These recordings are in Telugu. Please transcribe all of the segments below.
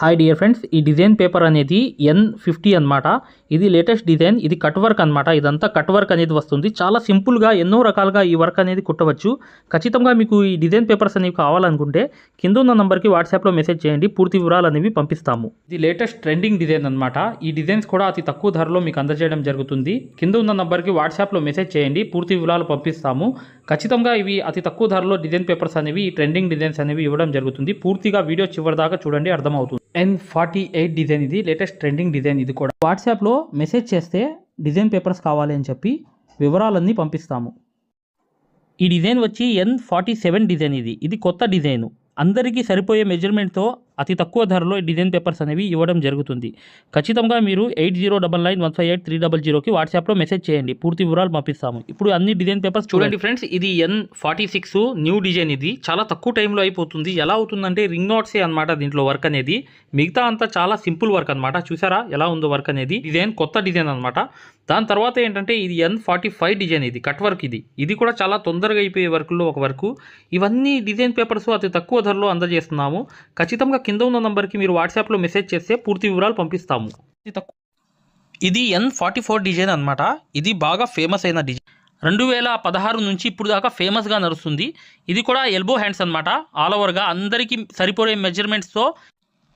హాయ్ డియర్ ఫ్రెండ్స్ ఈ డిజైన్ పేపర్ అనేది ఎన్ ఫిఫ్టీ అనమాట ఇది లేటెస్ట్ డిజైన్. ఇది కట్ వర్క్ అనమాట ఇదంతా కట్ వర్క్ అనేది వస్తుంది. చాలా సింపుల్గా ఎన్నో రకాలుగా ఈ వర్క్ అనేది కుట్టవచ్చు. ఖచ్చితంగా మీకు ఈ డిజైన్ పేపర్స్ అనేవి కావాలనుకుంటే కింద ఉన్న నంబర్కి వాట్సాప్లో మెసేజ్ చేయండి. పూర్తి వివరాలు అనేవి పంపిస్తాము. ఇది లేటెస్ట్ ట్రెండింగ్ డిజైన్ అనమాట ఈ డిజైన్స్ కూడా అతి తక్కువ ధరలో మీకు అందజేయడం జరుగుతుంది. కింద ఉన్న నంబర్కి వాట్సాప్లో మెసేజ్ చేయండి. పూర్తి వివరాలు పంపిస్తాము. ఖచ్చితంగా ఇవి అతి తక్కువ ధరలో డిజైన్ పేపర్స్ అనేవి ఈ ట్రెండింగ్ డిజైన్స్ అనేవి ఇవ్వడం జరుగుతుంది. పూర్తిగా వీడియో చివరి దాకా చూడండి. అర్థమవుతుంది. ఎన్ ఫార్టీ ఎయిట్ డిజైన్ ఇది లేటెస్ట్ ట్రెండింగ్ డిజైన్ ఇది కూడా. వాట్సాప్లో మెసేజ్ చేస్తే డిజైన్ పేపర్స్ కావాలి అని చెప్పి వివరాలన్నీ పంపిస్తాము. ఈ డిజైన్ వచ్చి ఎన్ ఫార్టీ సెవెన్ డిజైన్ ఇది. ఇది కొత్త డిజైన్ అందరికీ సరిపోయే మెజర్మెంట్తో అతి తక్కువ ధరలో డిజైన్ పేపర్స్ అనేవి ఇవ్వడం జరుగుతుంది. ఖచ్చితంగా మీరు eight zero double nine one five eight three double జీరోకి వాట్సాప్లో మెసేజ్ చేయండి. పూర్తి వివరాలు పంపిస్తాము. ఇప్పుడు అన్ని డిజైన్ పేపర్స్ చూడండి ఫ్రెండ్స్ ఇది N forty six new design ఇది. చాలా తక్కువ టైంలో అయిపోతుంది. ఎలా అవుతుందంటే రింగ్ నోట్సే అనమాట దీంట్లో వర్క్ అనేది. మిగతా అంతా చాలా సింపుల్ వర్క్ అనమాట చూసారా ఎలా ఉందో వర్క్ అనేది. డిజైన్ కొత్త డిజైన్ అనమాట దాని తర్వాత ఏంటంటే ఇది ఎన్ ఫార్టీ ఫైవ్ డిజైన్ ఇది కట్ వర్క్ ఇది. ఇది కూడా చాలా తొందరగా అయిపోయే వర్క్లో ఒక వర్క్. ఇవన్నీ డిజైన్ పేపర్స్ అతి తక్కువ ధరలో అందజేస్తున్నాము. ఖచ్చితంగా కింద ఉన్న నంబర్కి మీరు వాట్సాప్లో మెసేజ్ చేస్తే పూర్తి వివరాలు పంపిస్తాము. ఇది ఎన్ ఫార్టీ ఫోర్ డిజైన్ అనమాట ఇది బాగా ఫేమస్ అయిన డిజైన్ రెండు వేల పదహారు నుంచి ఇప్పుడు దాకా ఫేమస్గా నడుస్తుంది. ఇది కూడా ఎల్బో హ్యాండ్స్ అనమాట ఆల్ ఓవర్గా అందరికీ సరిపోయే మెజర్మెంట్స్తో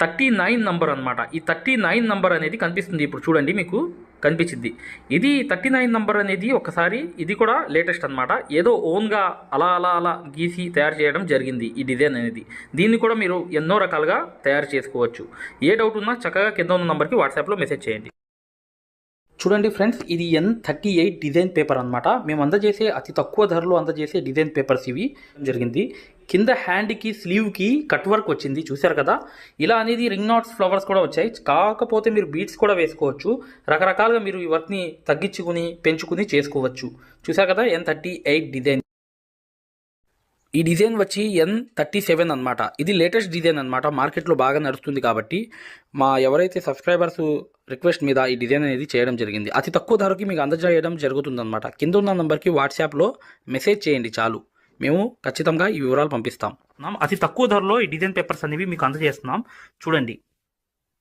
థర్టీ నైన్ నంబర్ అనమాట ఈ థర్టీ నైన్ నంబర్ అనేది కనిపిస్తుంది ఇప్పుడు చూడండి మీకు కనిపించింది. ఇది థర్టీ నైన్ నంబర్ అనేది ఒకసారి ఇది కూడా లేటెస్ట్ అనమాట ఏదో ఓన్గా అలా అలా అలా గీసి తయారు చేయడం జరిగింది ఈ డిజైన్ అనేది. దీన్ని కూడా మీరు ఎన్నో రకాలుగా తయారు చేసుకోవచ్చు. ఏ డౌట్ ఉన్నా చక్కగా కింద ఉన్న నంబర్కి వాట్సాప్లో మెసేజ్ చేయండి. చూడండి ఫ్రెండ్స్ ఇది N thirty eight design paper అనమాట మేము అందజేసే అతి తక్కువ ధరలో అందజేసే డిజైన్ పేపర్స్ ఇవి. జరిగింది. కింద హ్యాండ్కి స్లీవ్కి కట్ వర్క్ వచ్చింది. చూశారు కదా? ఇలా అనేది రింగ్ నాట్స్ ఫ్లవర్స్ కూడా వచ్చాయి. కాకపోతే మీరు బీట్స్ కూడా వేసుకోవచ్చు. రకరకాలుగా మీరు ఈ వర్క్ని తగ్గించుకుని పెంచుకుని చేసుకోవచ్చు. చూశారు కదా? N thirty eight design. ఈ డిజైన్ వచ్చి ఎన్ థర్టీ సెవెన్ అనమాట ఇది లేటెస్ట్ డిజైన్ అనమాట మార్కెట్లో బాగా నడుస్తుంది కాబట్టి. మా ఎవరైతే సబ్స్క్రైబర్స్ రిక్వెస్ట్ మీద ఈ డిజైన్ అనేది చేయడం జరిగింది. అతి తక్కువ ధరకి మీకు అందజేయడం జరుగుతుందన్నమాట. కింద ఉన్న నంబర్కి వాట్సాప్లో మెసేజ్ చేయండి చాలు. మేము ఖచ్చితంగా ఈ వివరాలు పంపిస్తాం. అతి తక్కువ ధరలో ఈ డిజైన్ పేపర్స్ అనేవి మీకు అందజేస్తున్నాం. చూడండి.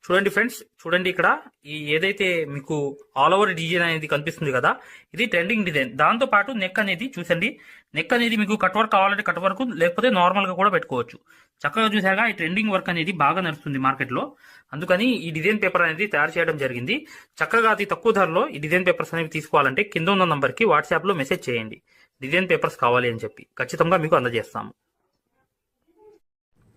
చూడండి ఫ్రెండ్స్ చూడండి ఇక్కడ ఈ ఏదైతే మీకు ఆల్ ఓవర్ డిజైన్ అనేది కనిపిస్తుంది కదా ఇది ట్రెండింగ్ డిజైన్ దాంతో పాటు నెక్ అనేది చూసండి. నెక్ అనేది మీకు కట్ వర్క్ కావాలంటే కట్ వర్క్ లేకపోతే నార్మల్గా కూడా పెట్టుకోవచ్చు. చక్కగా చూసాగా ఈ ట్రెండింగ్ వర్క్ అనేది బాగా నడుస్తుంది మార్కెట్లో. అందుకని ఈ డిజైన్ పేపర్ అనేది తయారు చేయడం జరిగింది. చక్కగా అతి తక్కువ ధరలో ఈ డిజైన్ పేపర్స్ అనేవి తీసుకోవాలంటే కింద ఉన్న నంబర్కి వాట్సాప్లో మెసేజ్ చేయండి. డిజైన్ పేపర్స్ కావాలి అని చెప్పి. ఖచ్చితంగా మీకు అందజేస్తాము.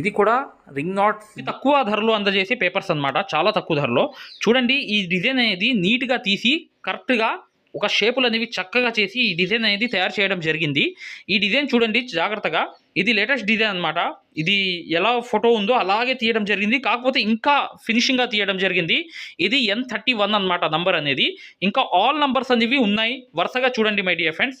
ఇది కూడా రింగ్ నాట్ తక్కువ ధరలో అందజేసే పేపర్స్ అన్నమాట. చాలా తక్కువ ధరలో. చూడండి ఈ డిజైన్ అనేది నీట్గా తీసి కరెక్ట్గా ఒక షేపులు అనేవి చక్కగా చేసి ఈ డిజైన్ అనేది తయారు చేయడం జరిగింది. ఈ డిజైన్ చూడండి జాగ్రత్తగా. ఇది లేటెస్ట్ డిజైన్ అనమాట ఇది ఎలా ఫోటో ఉందో అలాగే తీయడం జరిగింది. కాకపోతే ఇంకా ఫినిషింగ్గా తీయడం జరిగింది. ఇది ఎన్ థర్టీ వన్ అనమాట నంబర్ అనేది. ఇంకా ఆల్ నంబర్స్ అనేవి ఉన్నాయి. వరుసగా చూడండి మై డియర్ ఫ్రెండ్స్.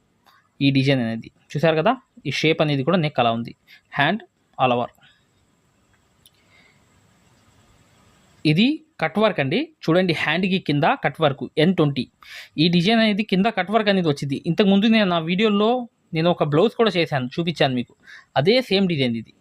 ఈ డిజైన్ అనేది. చూసారు కదా? ఈ షేప్ అనేది కూడా నెక్ అలా ఉంది. హ్యాండ్ ఆల్ ఓవర్ ఇది కట్ వర్క్ అండి. చూడండి హ్యాండ్కి కింద కట్ వర్క్ ఎన్ ట్వంటీ ఈ డిజైన్ అనేది కింద కట్ వర్క్ అనేది వచ్చింది. ఇంతకుముందు నేను నా వీడియోలో నేను ఒక బ్లౌజ్ కూడా చేశాను చూపించాను మీకు. అదే సేమ్ డిజైన్ ఇది.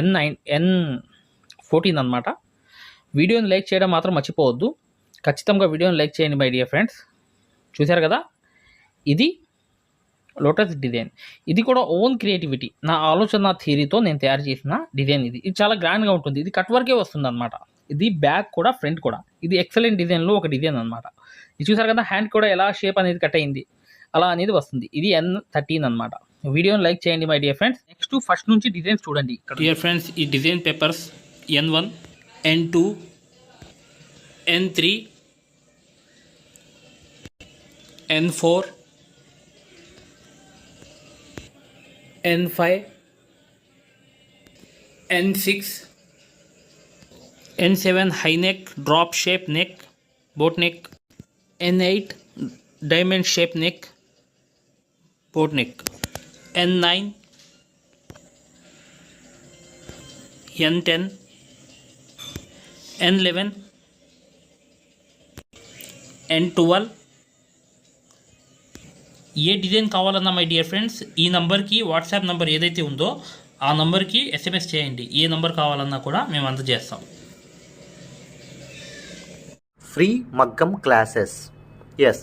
ఎన్ నైన్ ఎన్ ఫోర్టీన్ అనమాట వీడియోని లైక్ చేయడం మాత్రం మర్చిపోవద్దు. ఖచ్చితంగా వీడియోని లైక్ చేయండి మై డియర్ ఫ్రెండ్స్ చూశారు కదా? ఇది లోటస్ డిజైన్ ఇది కూడా ఓన్ క్రియేటివిటీ నా ఆలోచన థియరీతో నేను తయారు చేసిన డిజైన్ ఇది. ఇది చాలా గ్రాండ్గా ఉంటుంది. ఇది కట్ వర్కే వస్తుంది అనమాట ఇది బ్యాక్ కూడా ఫ్రంట్ కూడా. ఇది ఎక్సలెంట్ డిజైన్లో ఒక డిజైన్ అనమాట ఇది చూసారు కదా? హ్యాండ్ కూడా ఎలా షేప్ అనేది కట్ అయింది. అలా అనేది వస్తుంది. ఇది ఎన్ థర్టీన్ అనమాట వీడియోని లైక్ చేయండి my dear friends next first నుంచి డిజైన్స్ చూడండి ఇక్కడ డియర్ ఫ్రెండ్స్ ఈ design papers N one N two N three N four N five N six N seven high neck drop shape neck boat neck N eight diamond shape neck boat neck N nine N ten N eleven N twelve ఏ డిజైన్ కావాలన్నా మై డియర్ ఫ్రెండ్స్ ఈ నంబర్కి వాట్సాప్ నంబర్ ఏదైతే ఉందో ఆ నంబర్కి ఎస్ఎంఎస్ చేయండి. ఏ నంబర్ కావాలన్నా కూడా మేము అందజేస్తాం. ఫ్రీ మగ్గం క్లాసెస్ ఎస్